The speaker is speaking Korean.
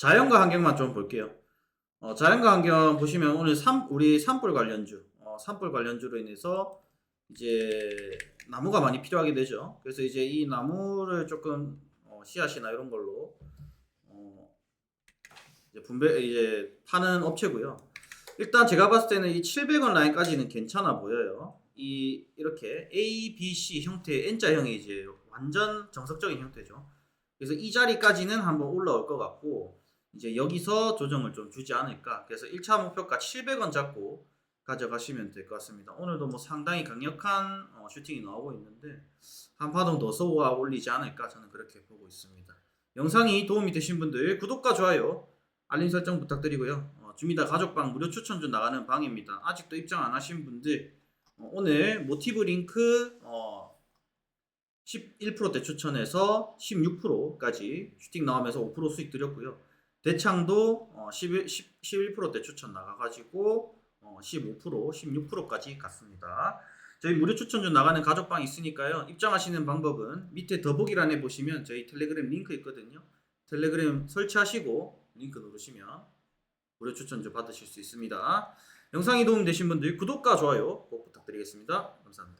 자연과 환경만 좀 볼게요. 어, 자연과 환경 보시면 오늘 산, 우리 산불 관련주, 어, 산불 관련주로 인해서 이제 나무가 많이 필요하게 되죠. 그래서 이제 이 나무를 조금 어, 씨앗이나 이런 걸로 어, 이제 분배 이제 파는 업체고요. 일단 제가 봤을 때는 이 700원 라인까지는 괜찮아 보여요. 이 이렇게 A, B, C 형태의 N자형이 이제 완전 정석적인 형태죠. 그래서 이 자리까지는 한번 올라올 것 같고 이제 여기서 조정을 좀 주지 않을까. 그래서 1차 목표가 700원 잡고 가져가시면 될 것 같습니다. 오늘도 뭐 상당히 강력한 어, 슈팅이 나오고 있는데 한 파동 더 쏘아 올리지 않을까 저는 그렇게 보고 있습니다. 영상이 도움이 되신 분들 구독과 좋아요, 알림 설정 부탁드리고요. 어, 주미다 가족방 무료 추천주 나가는 방입니다. 아직도 입장 안 하신 분들 어, 오늘 모티브 링크 어, 11%대 추천해서 16%까지 슈팅 나오면서 5% 수익 드렸고요. 대창도 어, 11, 10, 11%대 추천 나가가지고 어, 15%, 16%까지 갔습니다. 저희 무료 추천주 나가는 가족방 있으니까요. 입장하시는 방법은 밑에 더보기란에 보시면 저희 텔레그램 링크 있거든요. 텔레그램 설치하시고 링크 누르시면 무료 추천주 받으실 수 있습니다. 영상이 도움되신 분들 구독과 좋아요 꼭 부탁드리겠습니다. 감사합니다.